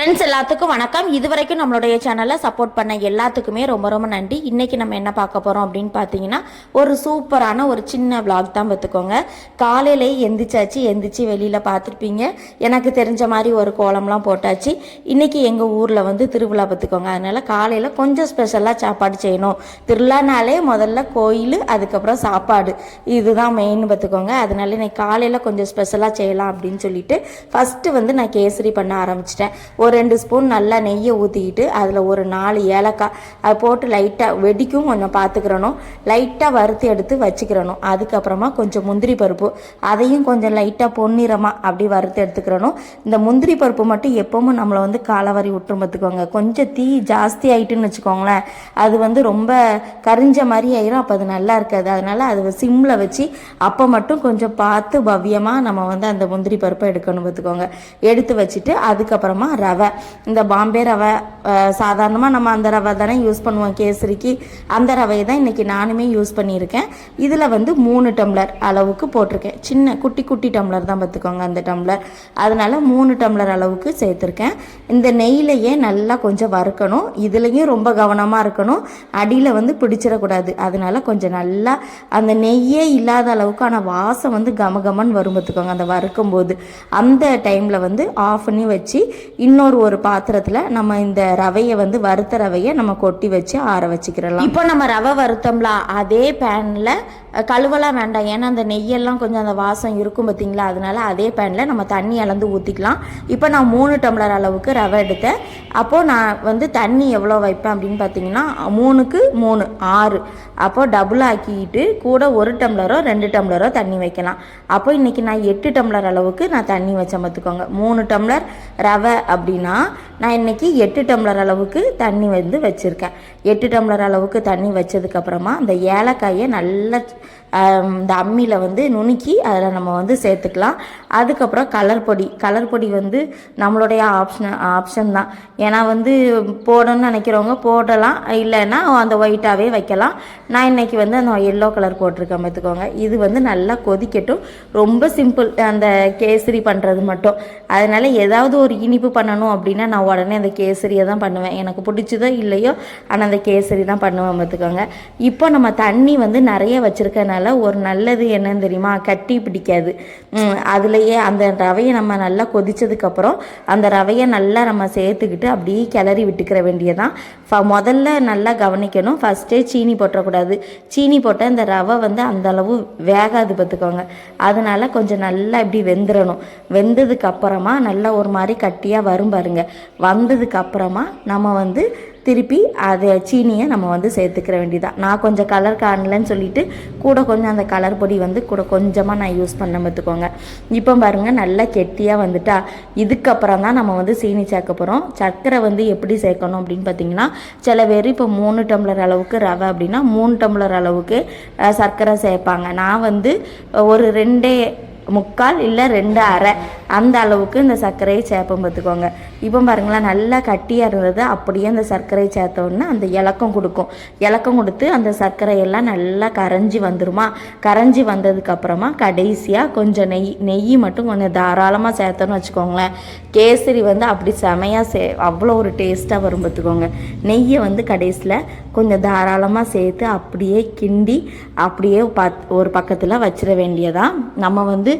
Friends எல்லாத்துக்கும் வணக்கம். இது வரைக்கும் நம்மளுடைய சேனலை சப்போர்ட் பண்ண எல்லாத்துக்குமே ரொம்ப ரொம்ப நன்றி. இன்றைக்கி நம்ம என்ன பார்க்க போகிறோம் அப்படின்னு பார்த்தீங்கன்னா ஒரு சூப்பரான ஒரு சின்ன விளாக் தான் பார்த்துக்கோங்க காலையிலே எந்திரிச்சாச்சு எந்திரிச்சு வெளியில் பார்த்துருப்பீங்க. எனக்கு தெரிஞ்ச மாதிரி ஒரு கோலம்லாம் போட்டாச்சு. இன்றைக்கி எங்கள் ஊரில் வந்து திருவிழா பார்த்துக்கோங்க அதனால் காலையில் கொஞ்சம் ஸ்பெஷலாக சாப்பாடு செய்யணும். திருவிழானாலே முதல்ல கோயில் அதுக்கப்புறம் சாப்பாடு. இதுதான் மெயின் பார்த்துக்கோங்க அதனால இன்னைக்கு காலையில் கொஞ்சம் ஸ்பெஷலாக செய்யலாம் அப்படின்னு சொல்லிட்டு ஃபஸ்ட்டு வந்து நான் கேசரி பண்ண ஆரம்பிச்சிட்டேன். ஒரு ரெண்டு ஸ்பூன் நல்லா நெய்யை ஊற்றிக்கிட்டு அதில் ஒரு நாலு ஏலக்காய் அது போட்டு லைட்டாக வெடிக்கும் கொஞ்சம் பார்த்துக்கிறணும் லைட்டாக வறுத்து எடுத்து வச்சுக்கிறணும். அதுக்கப்புறமா கொஞ்சம் முந்திரி பருப்பு. அதையும் கொஞ்சம் லைட்டாக பொன்னிறமாக அப்படி வறுத்து எடுத்துக்கிறணும். இந்த முந்திரி பருப்பு மட்டும் எப்போவும் நம்மளை வந்து காலவாரி விட்டுரும் பார்த்துக்கோங்க கொஞ்சம் தீ ஜாஸ்தி ஆகிட்டுன்னு வச்சுக்கோங்களேன். அது வந்து ரொம்ப கரிஞ்ச மாதிரி ஆயிரும். அப்போ அது நல்லா இருக்காது. அதனால அது சிம்மில் வச்சு அப்போ மட்டும் கொஞ்சம் பார்த்து பவ்யமாக நம்ம வந்து அந்த முந்திரி பருப்பை எடுக்கணும் பார்த்துக்கோங்க எடுத்து வச்சுட்டு அதுக்கப்புறமா ரவை இந்த பாம்பே ரவை சாதாரணமாக நம்ம அந்த ரவை தானே யூஸ் பண்ணுவோம் கேசரிக்கு. அந்த ரவையை தான் இன்றைக்கி நானுமே யூஸ் பண்ணியிருக்கேன். இதில் வந்து மூணு டம்ளர் அளவுக்கு போட்டிருக்கேன். சின்ன குட்டி குட்டி டம்ளர் தான் பார்த்துக்கோங்க அந்த டம்ளர். அதனால் மூணு டம்ளர் அளவுக்கு சேர்த்துருக்கேன். இந்த நெய்யிலையே நல்லா கொஞ்சம் வறுக்கணும். இதுலேயும் ரொம்ப கவனமாக இருக்கணும். அடியில் வந்து பிடிச்சிடக்கூடாது. அதனால் கொஞ்சம் நல்லா அந்த நெய்யே இல்லாத அளவுக்கு ஆனால் வாசம் வந்து கமகமன்னு வரும் பார்த்துக்கோங்க. அந்த வறுக்கும் போது அந்த டைமில் வந்து ஆஃப் பண்ணி வச்சு இன்னொரு ஒரு பாத்திரத்தில் நம்ம இந்த ரவையை வந்து வறுத்த ரவையை நம்ம கொட்டி வச்சு ஆற வச்சுக்கிறலாம். இப்போ நம்ம ரவை வறுத்தோம்ல அதே பேனில் கழுவலாம் வேண்டாம். ஏன்னா அந்த நெய்யெல்லாம் கொஞ்சம் அந்த வாசம் இருக்கும் பார்த்தீங்களா அதனால அதே பேனில் நம்ம தண்ணி அளந்து ஊற்றிக்கலாம் இப்போ நான் மூணு டம்ளர் அளவுக்கு ரவை எடுத்தேன். அப்போது நான் வந்து தண்ணி எவ்வளோ வைப்பேன் அப்படின்னு பார்த்தீங்கன்னா மூணுக்கு மூணு ஆறு. அப்போது டபுள் ஆக்கிட்டு கூட ஒரு டம்ளரோ ரெண்டு டம்ளரோ தண்ணி வைக்கலாம். அப்போ இன்றைக்கி நான் எட்டு டம்ளர் அளவுக்கு நான் தண்ணி வச்சேன் பார்த்துக்கோங்க மூணு டம்ளர் ரவை அப்படின்னு. நான் இன்னைக்கு எட்டு டம்ளர் அளவுக்கு தண்ணி வந்து வச்சுருக்கேன். எட்டு டம்ளர் அளவுக்கு தண்ணி வச்சதுக்கப்புறமா அந்த ஏலக்காயை நல்லா இந்த அம்மியில் வந்து நுணுக்கி அதில் நம்ம வந்து சேர்த்துக்கலாம். அதுக்கப்புறம் கலர் பொடி. கலர் பொடி வந்து நம்மளுடைய ஆப்ஷன் ஆப்ஷன் தான். ஏன்னா வந்து போடணும்னு நினைக்கிறவங்க போடலாம். இல்லைன்னா அந்த ஒயிட்டாகவே வைக்கலாம். நான் இன்னைக்கு வந்து அந்த எல்லோ கலர் போட்டிருக்கேன் பார்த்துக்கோங்க. இது வந்து நல்லா கொதிக்கட்டும். ரொம்ப சிம்பிள் அந்த கேசரி பண்ணுறது மட்டும். அதனால ஏதாவது ஒரு இனிப்பு பண்ணணும் அப்படின்னா நான் உடனே அந்த கேசரியை தான் பண்ணுவேன். எனக்கு பிடிச்சதோ இல்லையோ ஆனால் அந்த கேசரி தான் பண்ணுவேன் பார்த்துக்கோங்க. இப்போ நம்ம தண்ணி வந்து நிறைய வச்சுருக்கனால ஒரு நல்லது என்னன்னு தெரியுமா? கட்டி பிடிக்காது. அதுலேயே அந்த ரவையை நம்ம நல்லா கொதித்ததுக்கப்புறம் அந்த ரவையை நல்லா நம்ம சேர்த்துக்கிட்டு அப்படியே கிளறி விட்டுக்கிற வேண்டியதான் ஃப முதல்ல நல்லா கவனிக்கணும். ஃபஸ்ட்டே சீனி போட்டக்கூடாது. சீனி போட்டால் இந்த ரவை வந்து அந்த அளவு வேகாது பார்த்துக்கோங்க. அதனால் கொஞ்சம் நல்லா இப்படி வெந்துடணும் வெந்ததுக்கு அப்புறமா நல்லா ஒரு மாதிரி கட்டியாக வரும் பாருங்க. வந்ததுக்கு அப்புறமா நம்ம வந்து திருப்பி அதை சீனியை நம்ம வந்து சேர்த்துக்கிற வேண்டியதான் நான் கொஞ்சம் கலர் காணலன்னு சொல்லிட்டு கூட கொஞ்சம் அந்த கலர் பொடி வந்து கூட கொஞ்சமாக நான் யூஸ் பண்ண பார்த்துக்கோங்க. இப்போ பாருங்கள் நல்லா கெட்டியாக வந்துட்டா. இதுக்கப்புறம் தான் நம்ம வந்து சீனி சேர்க்க போகிறோம் சர்க்கரை வந்து எப்படி சேர்க்கணும் அப்படின்னு பார்த்தீங்கன்னா சில பேர் இப்போ மூணு டம்ளர் அளவுக்கு ரவை அப்படின்னா மூணு டம்ளர் அளவுக்கு சர்க்கரை சேர்ப்பாங்க. நான் வந்து ஒரு ரெண்டே முக்கால் இல்லை ரெண்டு அரை அந்த அளவுக்கு இந்த சர்க்கரையை சேர்ப்போம் பார்த்துக்கோங்க. இப்போ பாருங்களேன் நல்லா கட்டியாக இருந்தது அப்படியே அந்த சர்க்கரையை சேர்த்தோன்னா அந்த இலக்கம் கொடுக்கும். இலக்கம் கொடுத்து அந்த சர்க்கரையெல்லாம் நல்லா கரைஞ்சி வந்துருமா? கரைஞ்சி வந்ததுக்கப்புறமா கடைசியாக கொஞ்சம் நெய் நெய் மட்டும் கொஞ்சம் தாராளமாக சேர்த்தோன்னு வச்சுக்கோங்களேன். கேசரி வந்து அப்படி செமையாக சே அவ்வளோ ஒரு டேஸ்ட்டாக வரும் பார்த்துக்கோங்க. நெய்யை வந்து கடைசியில் கொஞ்சம் தாராளமாக சேர்த்து அப்படியே கிண்டி அப்படியே பத் ஒரு பக்கத்தில் வச்சிட வேண்டியதான் நம்ம வந்து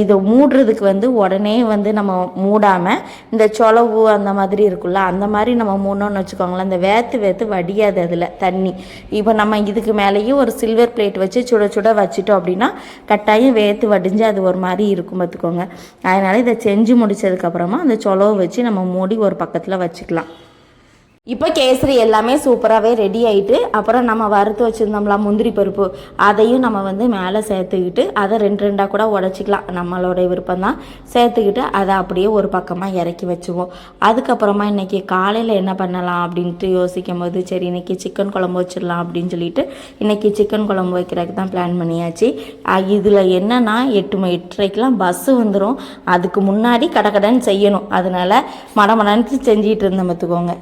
இதை மூடுறதுக்கு வந்து உடனே வந்து நம்ம மூடாமல் இந்த சொலவு அந்த மாதிரி இருக்குல்ல அந்த மாதிரி நம்ம மூடணும்னு வச்சுக்கோங்களேன் அந்த வேத்து வேத்து வடியாது அதில் தண்ணி. இப்போ நம்ம இதுக்கு மேலேயும் ஒரு சில்வர் பிளேட் வச்சு சுட சுட வச்சுட்டோம் அப்படின்னா கட்டாயம் வேத்து வடிஞ்சு அது ஒரு மாதிரி இருக்கும் பார்த்துக்கோங்க அதனால் இதை செஞ்சு முடிச்சதுக்கப்புறமா அந்த சொலவை வச்சு நம்ம மூடி ஒரு பக்கத்தில் வச்சுக்கலாம். இப்போ கேசரி எல்லாமே சூப்பராகவே ரெடி ஆகிட்டு அப்புறம் நம்ம வறுத்து வச்சுருந்தோம்ல முந்திரி பருப்பு அதையும் நம்ம வந்து மேலே சேர்த்துக்கிட்டு அதை ரெண்டு ரெண்டாக கூட உடச்சிக்கலாம். நம்மளோட விருப்பம் தான் சேர்த்துக்கிட்டு அதை அப்படியே ஒரு பக்கமாக இறக்கி வச்சுவோம். அதுக்கப்புறமா இன்னைக்கு காலையில் என்ன பண்ணலாம் அப்படின்ட்டு யோசிக்கும் போது சரி இன்னைக்கு சிக்கன் குழம்பு வச்சிடலாம் அப்படின்னு சொல்லிட்டு இன்னைக்கு சிக்கன் குழம்பு வைக்கிறதுக்கு தான் பிளான் பண்ணியாச்சு. இதில் என்னென்னா எட்டு மணி எட்டரைக்கெலாம் பஸ்ஸு வந்துடும் அதுக்கு முன்னாடி கடகடன்னு செய்யணும். அதனால மடமடன்ட்டு செஞ்சிகிட்டு இருந்தோம் பார்த்துக்கோங்க.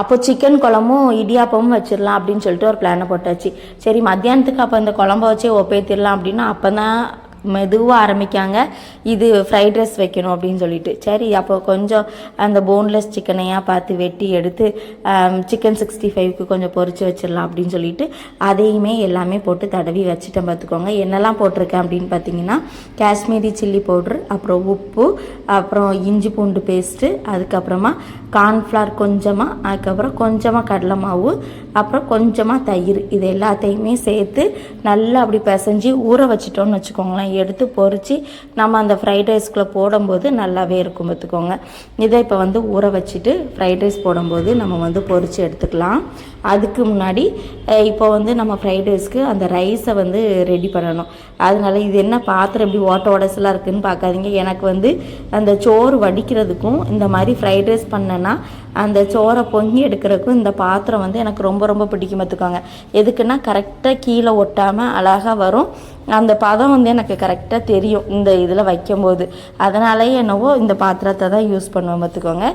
அப்போ சிக்கன் குழம்பும் இடியாப்பமும் வச்சிடலாம் அப்படின்னு சொல்லிட்டு ஒரு பிளானை போட்டாச்சு. சரி மத்தியானத்துக்கு அப்போ இந்த குழம்ப வச்சே ஒப்பேத்திடலாம் அப்படின்னா அப்போ தான் மெதுவாக ஆரம்பிக்காங்க. இது ஃப்ரைட் ரைஸ் வைக்கணும் அப்படின்னு சொல்லிட்டு. சரி அப்போ கொஞ்சம் அந்த போன்லெஸ் சிக்கனையாக பார்த்து வெட்டி எடுத்து சிக்கன் சிக்ஸ்டி ஃபைவ்க்கு கொஞ்சம் பொறிச்சு வச்சிடலாம் அப்படின்னு சொல்லிட்டு அதையுமே எல்லாமே போட்டு தடவி வச்சுட்டேன் பார்த்துக்கோங்க. என்னெல்லாம் போட்டிருக்கேன் அப்படின்னு பார்த்தீங்கன்னா காஷ்மீரி சில்லி பவுட்ரு அப்புறம் உப்பு அப்புறம் இஞ்சி பூண்டு பேஸ்ட்டு அதுக்கப்புறமா கார்ன்ஃப்ளவர் கொஞ்சமாக அதுக்கப்புறம் கொஞ்சமாக கடலை மாவு அப்புறம் கொஞ்சமாக தயிர். இது எல்லாத்தையுமே சேர்த்து நல்லா அப்படி பிசைஞ்சு ஊற வச்சிட்டோம்னு வச்சுக்கோங்களேன். எடுத்து பொறித்து நம்ம அந்த ஃப்ரைட் ரைஸ்க்குள்ளே போடும்போது நல்லாவே இருக்கும் பார்த்துக்கோங்க. இதை இப்போ வந்து ஊற வச்சுட்டு ஃப்ரைட் ரைஸ் போடும்போது நம்ம வந்து பொரித்து எடுத்துக்கலாம். அதுக்கு முன்னாடி இப்போ வந்து நம்ம ஃப்ரைட் ரைஸ்க்கு அந்த ரைஸை வந்து ரெடி பண்ணணும். அதனால இது என்ன பாத்திரம் எப்படி ஓட்ட உடசலாக இருக்குன்னு பார்க்காதீங்க. எனக்கு வந்து அந்த சோறு வடிக்கிறதுக்கும் இந்த மாதிரி ஃப்ரைட் ரைஸ் பண்ணேன்னா அந்த சோறை பொங்கி எடுக்கிறதுக்கும் இந்த பாத்திரம் வந்து எனக்கு ரொம்ப ரொம்ப பிடிக்கும் பார்த்துக்கோங்க. எதுக்குன்னா கரெக்டாக கீழே ஒட்டாமல் அழகாக வரும். அந்த பதம் வந்து எனக்கு கரெக்டாக தெரியும் இந்த இதில் வைக்கும்போது. அதனாலேயே என்னவோ இந்த பாத்திரத்தை தான் யூஸ் பண்ணுவோம் பார்த்துக்கோங்க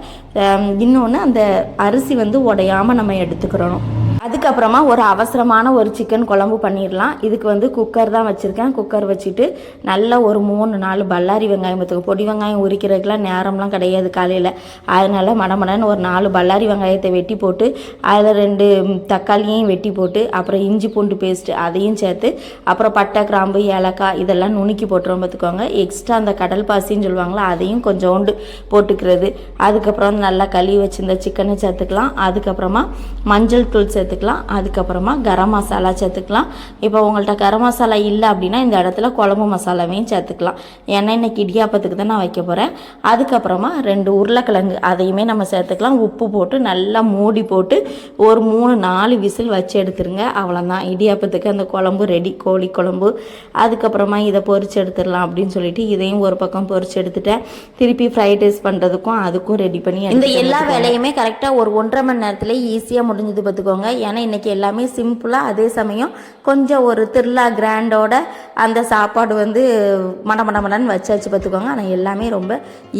இன்னொன்று அந்த அரிசி வந்து உடையாமல் நம்ம எடுத்துக்கிறணும். அதுக்கப்புறமா ஒரு அவசரமான ஒரு சிக்கன் குழம்பு பண்ணிடலாம் இதுக்கு வந்து குக்கர் தான் வச்சுருக்கேன். குக்கர் வச்சுட்டு நல்லா ஒரு மூணு நாலு பல்லாரி வெங்காயம் பார்த்துக்கோ பொடி வெங்காயம் உரிக்கிறதுக்கெலாம் நேரம்லாம் கிடையாது காலையில். அதனால மடமடன்னு ஒரு நாலு பல்லாரி வெங்காயத்தை வெட்டி போட்டு அதில் ரெண்டு தக்காளியையும் வெட்டி போட்டு அப்புறம் இஞ்சி பூண்டு பேஸ்ட்டு அதையும் சேர்த்து அப்புறம் பட்டை கிராம்பு ஏலக்காய் இதெல்லாம் நுணுக்கி போட்டுருவோம் பார்த்துக்கோங்க எக்ஸ்ட்ரா அந்த கடல் பாசின்னு சொல்லுவாங்களா அதையும் கொஞ்சோண்டு போட்டுக்கிறது. அதுக்கப்புறம் நல்லா கழுவி வச்சுருந்த சிக்கனை சேர்த்துக்கலாம். அதுக்கப்புறமா மஞ்சள் தூள் சேர்த்துக்கலாம். அதுக்கப்புறமா கரம் மசாலா சேர்த்துக்கலாம். இப்போ உங்கள்கிட்ட கரம் மசாலா இல்லை அப்படின்னா இந்த இடத்துல குழம்பு மசாலாவையும் சேர்த்துக்கலாம். ஏன்னா இன்னைக்கு இடியாப்பத்துக்கு தான் நான் வைக்க போகிறேன் அதுக்கப்புறமா ரெண்டு உருளைக்கிழங்கு அதையுமே நம்ம சேர்த்துக்கலாம். உப்பு போட்டு நல்லா மூடி போட்டு ஒரு மூணு நாலு விசில் வச்சு எடுத்துருங்க. அவ்வளோதான் இடியாப்பத்துக்கு அந்த குழம்பு ரெடி கோழி குழம்பு. அதுக்கப்புறமா இதை பொரிச்சு எடுத்துடலாம் அப்படின்னு சொல்லிட்டு இதையும் ஒரு பக்கம் பொரிச்சு எடுத்துட்டேன். திருப்பி ஃப்ரைட் ரைஸ் பண்ணுறதுக்கும் அதுக்கும் ரெடி பண்ணி இந்த எல்லா வேலையுமே கரெக்டாக ஒரு ஒன்றரை மணி நேரத்தில் ஈஸியாக முடிஞ்சது பார்த்துக்கோங்க. ஏன்னா இன்றைக்கி எல்லாமே சிம்பிளாக அதே சமயம் கொஞ்சம் ஒரு திருவிழா கிராண்டோட அந்த சாப்பாடு வந்து மட மட மடன்னு வச்சாச்சு பார்த்துக்கோங்க. ஆனால் எல்லாமே ரொம்ப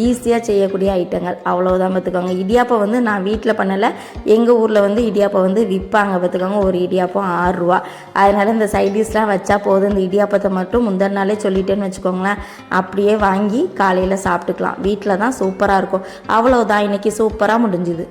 ஈஸியாக செய்யக்கூடிய ஐட்டங்கள் அவ்வளோதான் பார்த்துக்கோங்க. இடியாப்பம் வந்து நான் வீட்டில் பண்ணலை. எங்கள் ஊரில் வந்து இடியாப்பம் வந்து விற்பாங்க பார்த்துக்கோங்க. ஒரு இடியாப்பம் ஆறுரூவா அதனால் இந்த சைடிஷ்லாம் வச்சா போதும். இந்த இடியாப்பத்தை மட்டும் முந்தின நாளே சொல்லிட்டேன்னு வச்சுக்கோங்களேன். அப்படியே வாங்கி காலையில் சாப்பிட்டுக்கலாம். வீட்டில் தான் சூப்பராக இருக்கும். அவ்வளோதான் இன்றைக்கி சூப்பராக முடிஞ்சுது.